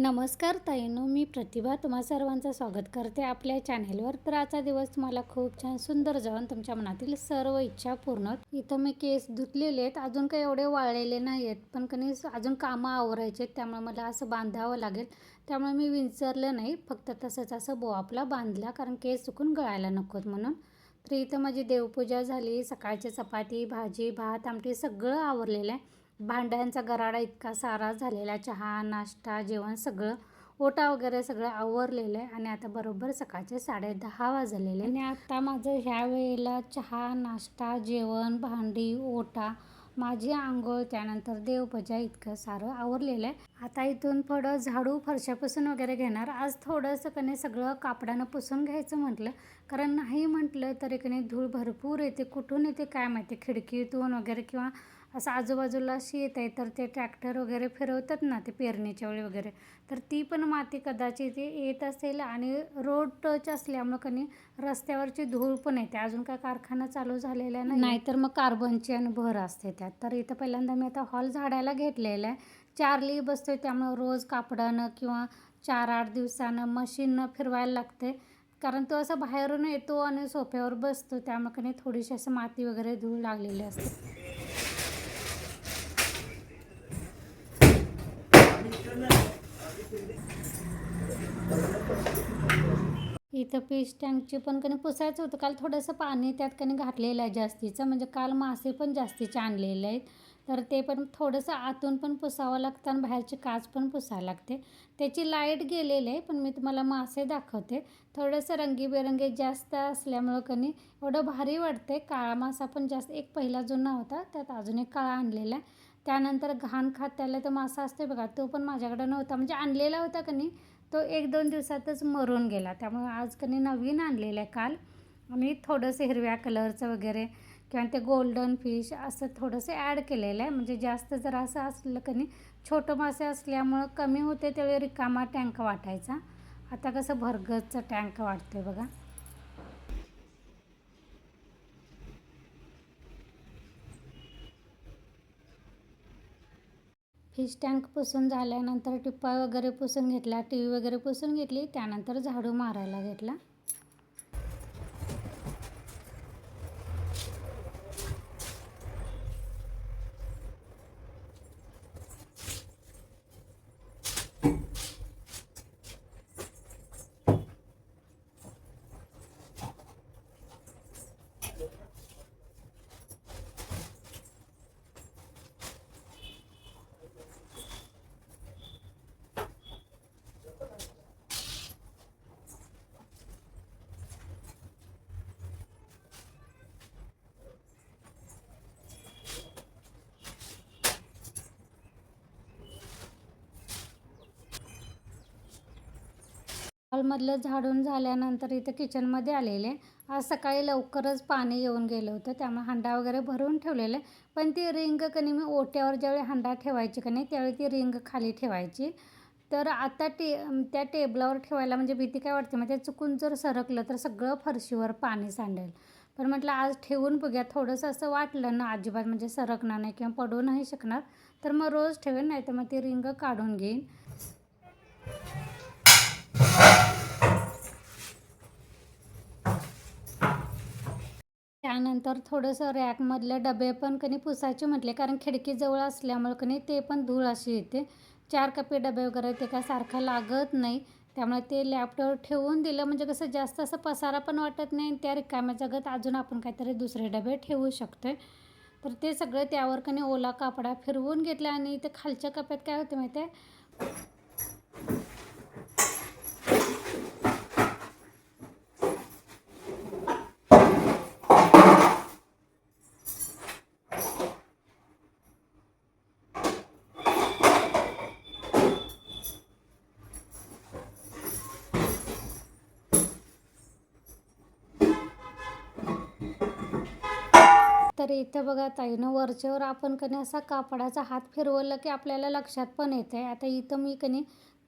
नमस्कार ताईनो मी प्रतिभा तुम्हा सर्वांचं स्वागत करते आपल्या चॅनेलवर. तर आजचा दिवस तुम्हाला खूप छान सुंदर जाऊन तुमच्या मनातील सर्व इच्छा पूर्ण इथं मी केस धुतलेले आहेत. अजून काही एवढे वाळलेले नाही आहेत. पण कणी अजून कामं आवरायचे त्यामुळे मला असं बांधावं लागेल. त्यामुळे मी विंचरलं नाही. फक्त तसंच असं बोआपला बांधला कारण केस चुकून गळायला नकोत म्हणून. तर इथं माझी देवपूजा झाली. सकाळची चपाती भाजी भात आमटी सगळं आवरलेलं आहे. भांड्यांचा गराडा इतका सारा झालेला चहा नाश्ता जेवण सगळं ओटा वगैरे सगळं आवरलेलं आहे आणि आता बरोबर सकाळचे साडे दहा वाजलेले आणि आता माझं ह्या वेळेला चहा नाश्ता जेवण भांडी ओटा माझी आंघोळ त्यानंतर देवपूजा इतकं सारं आवरलेलं आहे. आता इथून थोडं झाडू फरशापासून वगैरे घेणार. आज थोडंसं कने सगळं कापडानं पुसून घ्यायचं म्हटलं. कारण नाही म्हटलं तरी कने धूळ भरपूर येते. कुठून येते काय माहिती? खिडकीतून वगैरे किंवा असं आजूबाजूला अशी येत आहे तर ते ट्रॅक्टर वगैरे फिरवतात ना ते पेरणीच्या वेळी वगैरे. तर ती पण माती कदाचित येत असेल आणि रोड टच असल्यामुळं कनी रस्त्यावरची धूळ पण येते. अजून काय कारखाना चालू झालेला नाही नाहीतर मग कार्बनची आणि भर असते त्यात. तर इथं पहिल्यांदा मी आता हॉल झाडायला घेतलेला आहे. चारली बसतोय त्यामुळं रोज कापडानं किंवा चार आठ दिवसानं मशीननं फिरवायला लागते. कारण तो असा बाहेरून येतो आणि सोफ्यावर बसतो त्यामुळे थोडीशी असं माती वगैरे धूळ लागलेली असते. इथं फिश टँकची पण कणी पुसायचं होतं. काल थोडंसं पाणी त्यात कणी घातलेलं आहे जास्तीचं. म्हणजे काल मासे पण जास्तीचे आणलेले आहेत. तर ते पण थोडंसं आतून पण पुसावं लागतं आणि बाहेरची काच पण पुसायला लागते. त्याची लाइट गेलेली आहे पण मी तुम्हाला मासे दाखवते. थोडंसं रंगीबेरंगी जास्त असल्यामुळं कणी एवढं भारी वाटते काळा मासा पण जास्त एक पहिला जुना होता. त्यात अजून एक काळा आणलेला आहे. त्यानंतर घाण खात्याला तो मासा असतो बघा तो पण माझ्याकडे नव्हता. म्हणजे आणलेला होता कनी तो एक दोन दिवसातच मरून गेला. त्यामुळे आज कनी नवीन आणलेलं आहे काल. आणि थोडंसं हिरव्या कलरचं वगैरे किंवा ते गोल्डन फिश असं थोडंसं ॲड केलेलं आहे. म्हणजे जास्त जर असं असलं कनी छोटं मासे असल्यामुळं कमी होते त्यावेळी रिकामा टँक वाटायचा. आता कसं भरगतचं टँक वाटते बघा. फिश टँक पुसून झाल्यानंतर टिप्पा वगैरे पुसून घेतला टी व्ही वगैरे पुसून घेतली त्यानंतर झाडू मारायला घेतला. हॉलमधलं झाडून झाल्यानंतर इथं किचनमध्ये आलेले. आज सकाळी लवकरच पाणी येऊन गेलं होतं त्यामुळे हंडा वगैरे भरून ठेवलेलं. पण ती रिंग कणी मी ओट्यावर ज्यावेळी हंडा ठेवायची का नाही त्यावेळी ती रिंग खाली ठेवायची. तर आता टे त्या टेबलावर ठेवायला म्हणजे भीती काय वाटते म्हणजे चुकून जर सरकलं तर सगळं फरशीवर पाणी सांडेल. पण म्हटलं आज ठेवून बघूया. थोडंसं असं वाटलं ना अजिबात म्हणजे सरकणार नाही किंवा पडू नाही शकणार तर मग रोज ठेवेन नाही तर मग ती रिंग काढून घेईन. त्यानंतर थोडंसं रॅकमधले डबे पण कणी पुसायचे म्हटले कारण खिडकीजवळ असल्यामुळे कणी ते पण धूळ अशी येते. चार कपे डबे वगैरे ते काय सारखं लागत नाही. त्यामुळे ते लॅपटॉप ठेवून दिलं म्हणजे कसं जास्त असं पसारा पण वाटत नाही. त्या रिकाम्या जगत अजून आपण काहीतरी दुसरे डबे ठेवू शकतो तर ते सगळं त्यावर कणी ओला कापडा फिरवून घेतला आणि ते खालच्या कप्यात काय होते माहिती आहे तर इथं बघा ताईनं वरच्यावर आपण कणी असा कापडाचा हात फिरवलं की आपल्याला लक्षात पण येतं आहे आता इथं मी कणी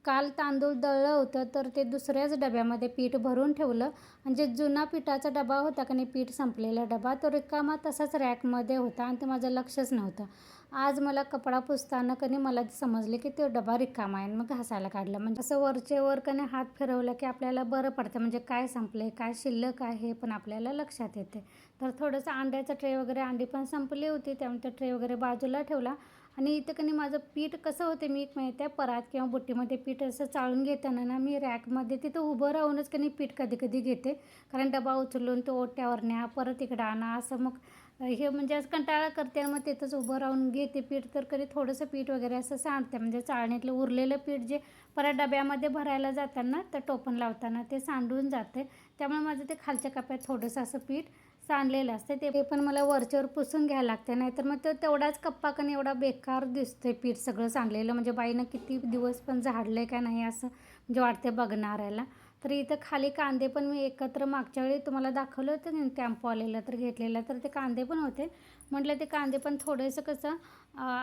काल तांदूळ दळलं होतं तर ते दुसऱ्याच डब्यामध्ये पीठ भरून ठेवलं. आणि जे जुना पिठाचा डबा होता का नाही पीठ संपलेला डबा तो रिकामा तसाच रॅकमध्ये होता आणि ते माझं लक्षच नव्हतं. आज मला कपडा पुसताना कधी मला समजले की तो डबा रिकामा आहे आणि मग घासायला काढलं. म्हणजे असं वरचे वर कने हात फिरवलं की आपल्याला बरं पडतं. म्हणजे काय संपलं आहे काय शिल्लक आहे हे पण आपल्याला लक्षात येते. तर थोडंसं अंड्याचं ट्रे वगैरे अंडी पण संपली होती त्यामुळे तो ट्रे वगैरे बाजूला ठेवला. आणि इथं कधी माझं पीठ कसं होते मी एक माहिती आहे परात किंवा बुट्टीमध्ये पीठ असं चाळून घेताना ना मी रॅकमध्ये तिथं उभं राहूनच कनी पीठ कधी कधी घेते. कारण डबा उचलून तो ओट्यावर न्या परत इकडं आणा असं मग हे म्हणजे असं कंटाळा करते मग तिथंच उभं राहून घेते पीठ. तर कधी थोडंसं पीठ वगैरे असं सांडते म्हणजे चाळणीतलं उरलेलं पीठ जे परत डब्यामध्ये भरायला जाताना तर टोपण लावताना ते सांडून जाते. त्यामुळे माझं ते खालच्या कप्यात थोडंसं असं पीठ सांडलेलं असते ते पण मला वरच्यावर पुसून घ्यायला लागते. नाहीतर मग तो तेवढाच कप्पा कणी एवढा बेकार दिसतोय पीठ सगळं सांडलेलं म्हणजे बाईनं किती दिवस पण झाडलं का नाही असं म्हणजे वाटते बघणाऱ्याला. तर इथं खाली कांदे पण मी एकत्र मागच्या वेळी तुम्हाला दाखवलं होतं टेम्पो आलेलं तर घेतलेलं. तर ते कांदे पण होते. म्हटलं ते कांदे पण थोडंसं कसं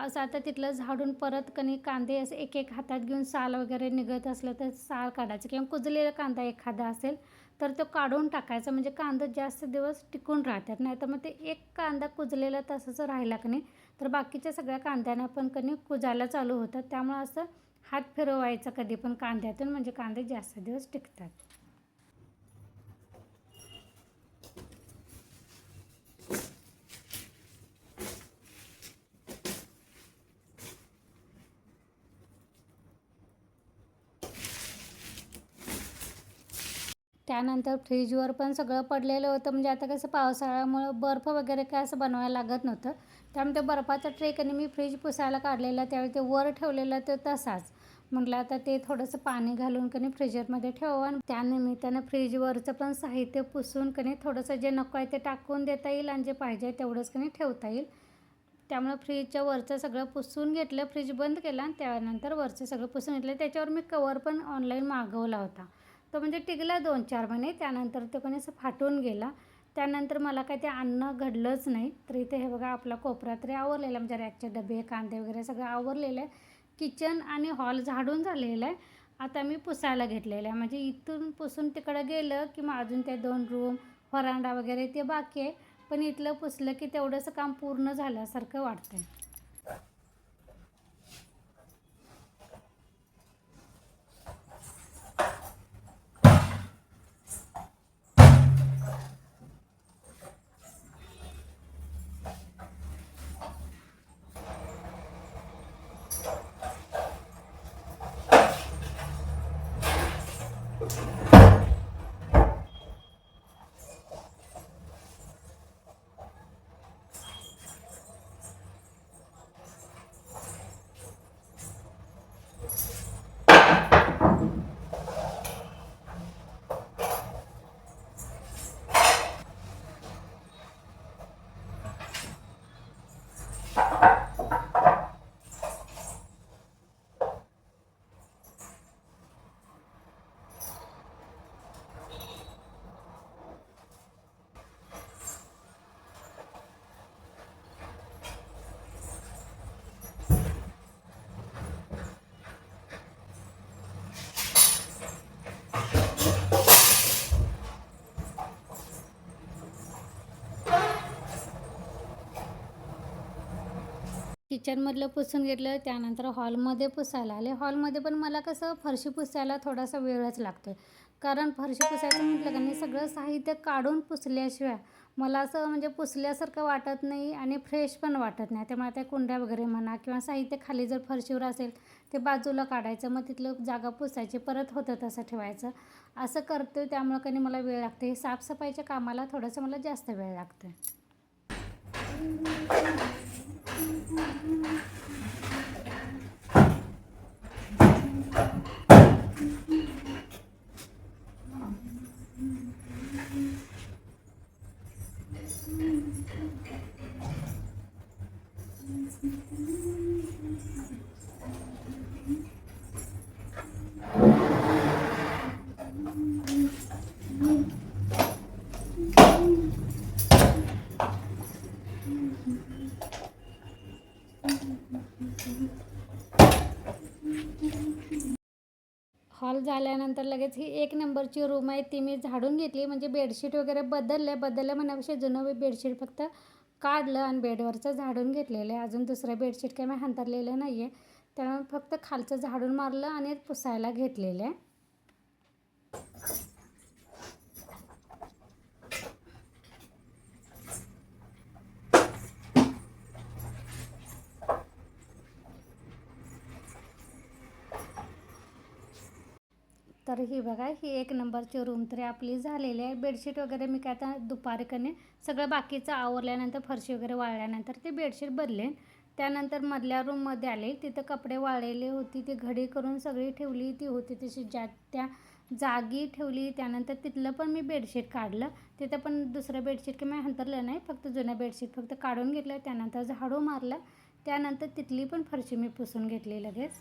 असं आता तिथलं झाडून परत कणी कांदे असं एक एक हातात घेऊन साल वगैरे निघत असलं तर साल काढायचं. किंवा कुजलेला कांदा एखादा असेल तर तो काढून टाकायचा म्हणजे कांदा जास्त दिवस टिकून राहतात. नाही तर मग ते एक कांदा कुजलेला तसंच राहिला की नाही तर बाकीच्या सगळ्या कांद्यांना पण कणी कुजायला चालू होतात. त्यामुळं असं हात फिरवायचा कधी पण कांद्यातून म्हणजे कांदे जास्त दिवस टिकतात. त्यानंतर फ्रीजवर पण सगळं पडलेलं होतं. म्हणजे आता कसं पावसाळ्यामुळं बर्फ वगैरे काय असं बनवायला लागत नव्हतं. त्यामुळे त्या बर्फाचा ट्रेक आणि मी फ्रीज पुसायला काढलेला त्यावेळी ते वर ठेवलेलं ते तसाच. म्हटलं आता ते थोडंसं पाणी घालून कणी फ्रीजरमध्ये ठेवावं आणि त्यानिमित्तानं फ्रीजवरचं पण साहित्य पुसून कणी थोडंसं जे नको आहे ते टाकून देता येईल आणि जे पाहिजे तेवढंच कणी ठेवता येईल. त्यामुळं फ्रीजच्या वरचं सगळं पुसून घेतलं फ्रीज बंद केला आणि त्यानंतर वरचं सगळं पुसून घेतलं. त्याच्यावर मी कवर पण ऑनलाईन मागवला होता. तो म्हणजे टिकला दोन चार महिने त्यानंतर तो कोणी असं फाटून गेला. त्यानंतर मला काय ते अन्न घडलंच नाही. तर इथे हे बघा आपला कोपरा तरी आवरलेला म्हणजे रॅकचे डबे कांदे वगैरे सगळं आवरलेलं आहे. किचन आणि हॉल झाडून झालेलं आहे. आता मी पुसायला घेतलेलं आहे. म्हणजे इथून पुसून तिकडं गेलं की मग अजून ते दोन रूम व्हरांडा वगैरे ते बाकी आहे. पण इथलं पुसलं की तेवढंसं काम पूर्ण झाल्यासारखं वाटतं किचनमधलं पुसून घेतलं त्यानंतर हॉलमध्ये पुसायला आले. हॉलमध्ये पण मला कसं फरशी पुसायला थोडासा वेळच लागतो कारण फरशी पुसायचं म्हटलं का नाही सगळं साहित्य काढून पुसल्याशिवाय मला असं म्हणजे पुसल्यासारखं वाटत नाही आणि फ्रेश पण वाटत नाही. त्यामुळे त्या कुंड्या वगैरे म्हणा किंवा साहित्य खाली जर फरशीवर असेल ते बाजूला काढायचं मग तिथलं जागा पुसायची परत होतं तसं ठेवायचं. असं करतो त्यामुळं कधी मला वेळ लागते हे साफसफाईच्या कामाला थोडंसं मला जास्त वेळ लागतं Mm-hmm. आल्यानंतर लगेच ही एक नंबरची रूम आहे. ती मी झाडून घेतली. म्हणजे बेडशीट वगैरे बदलले. बदलले म्हणण्यापेक्षा जुनं बेडशीट फक्त काढलं आणि बेडवरचं झाडून घेतलेलं आहे. अजून दुसरं बेडशीट काही मी हांतरलेलं नाही आहे त्यामुळे फक्त खालचं झाडून मारलं आणि पुसायला घेतलेलं आहे. तर ही बघा ही एक नंबरची रूम तरी आपली झालेली आहे. बेडशीट वगैरे मी काय आता दुपारीकने सगळं बाकीचं आवरल्यानंतर फरशी वगैरे वाळल्यानंतर ते बेडशीट बदलेन. त्यानंतर मधल्या रूममध्ये आले तिथं कपडे वाळलेले होती ती घडी करून सगळी ठेवली ती होती तशी ज्या त्या जागी ठेवली. त्यानंतर तिथलं पण मी बेडशीट काढलं. तिथं पण दुसरं बेडशीट की मी हंतरलं नाही फक्त जुनं बेडशीट फक्त काढून घेतलं. त्यानंतर झाडू मारलं. त्यानंतर तिथली पण फरशी मी पुसून घेतली लगेच.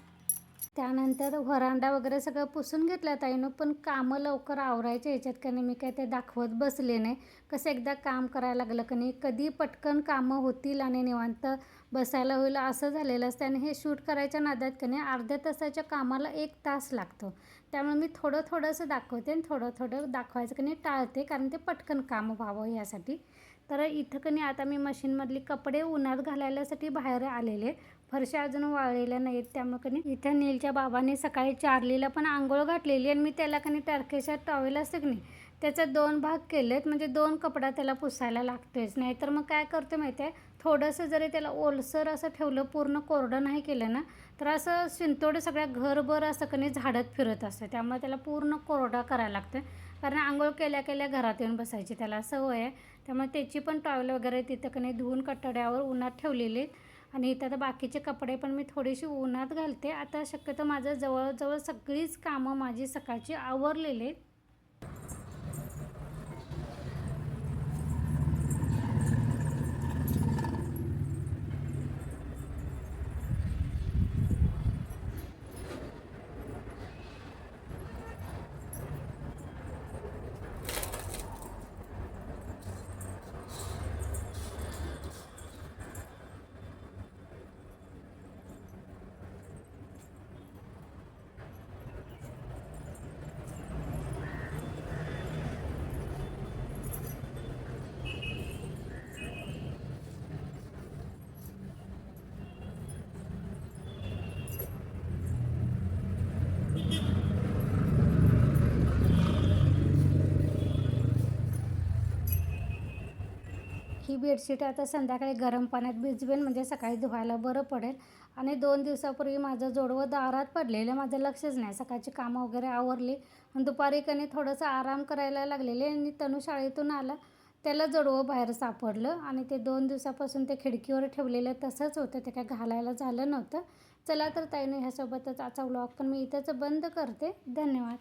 त्यानंतर व्हरांडा वगैरे सगळं पुसून घेतलं ताईनं पण कामं लवकर आवरायचे ह्याच्यात का नाही मी काय ते दाखवत बसले नाही. कसं एकदा काम करायला लागलं का नाही कधी पटकन कामं होतील आणि निवांत बसायला होईल असं झालेलं असतं. आणि हे शूट करायच्या नादात का नाही अर्ध्या तासाच्या कामाला एक तास लागतो. त्यामुळे मी थोडं थोडंसं दाखवते आणि थोडं थोडं दाखवायचं का नाही टाळते कारण ते पटकन काम व्हावं यासाठी तर इथं का नाही आता मी मशीनमधली कपडे उन्हात घालायलासाठी बाहेर आलेले. फरशा अजून वाळलेल्या नाहीत त्यामुळे कनी इथं नीलच्या बाबाने सकाळी चार्लीला पण आंघोळ घातलेली आणि मी त्याला कनी टर्केशा टॉवेल असतं की नाही त्याचा दोन भाग केलेत. म्हणजे दोन कपडा त्याला पुसायला लागतोयच. नाही तर मग काय करतो माहिती आहे थोडंसं जरी त्याला ओलसर असं ठेवलं पूर्ण कोरडं नाही केलं ना तर असं शिंतोडं सगळ्या घरभर असं कनी झाडत फिरत असतं. त्यामुळे त्याला पूर्ण कोरडा करायला लागतं कारण आंघोळ केल्या केल्या घरात येऊन बसायची त्याला सवय आहे. त्यामुळे त्याची पण टॉवेल वगैरे तिथं कनी धुवून कटड्यावर उन्हात ठेवलेली आणि इथं आता बाकीचे कपडे पण मी थोडेशी उन्हात घालते. आता शक्यतो माझं जवळजवळ सगळीच कामं माझी सकाळची आवरलेली बेडशीट आता संध्याकाळी गरम पाण्यात भिजवेन म्हणजे सकाळी धुवायला बरं पडेल. आणि दोन दिवसापूर्वी माझं जोडवं दारात पडलेलं माझं लक्षच नाही. सकाळची कामं वगैरे आवरली. आणि दुपारी कनी थोडंसं आराम करायला लागलेले आणि तनु शाळेतून आला. त्याला जोडवं बाहेर सापडलं आणि ते दोन दिवसापासून ते खिडकीवर ठेवलेलं तसंच होतं. ते काय घालायला झालं नव्हतं. चला तर ताईने ह्यासोबतच आजचा व्लॉग पण मी इथंच बंद करते. धन्यवाद.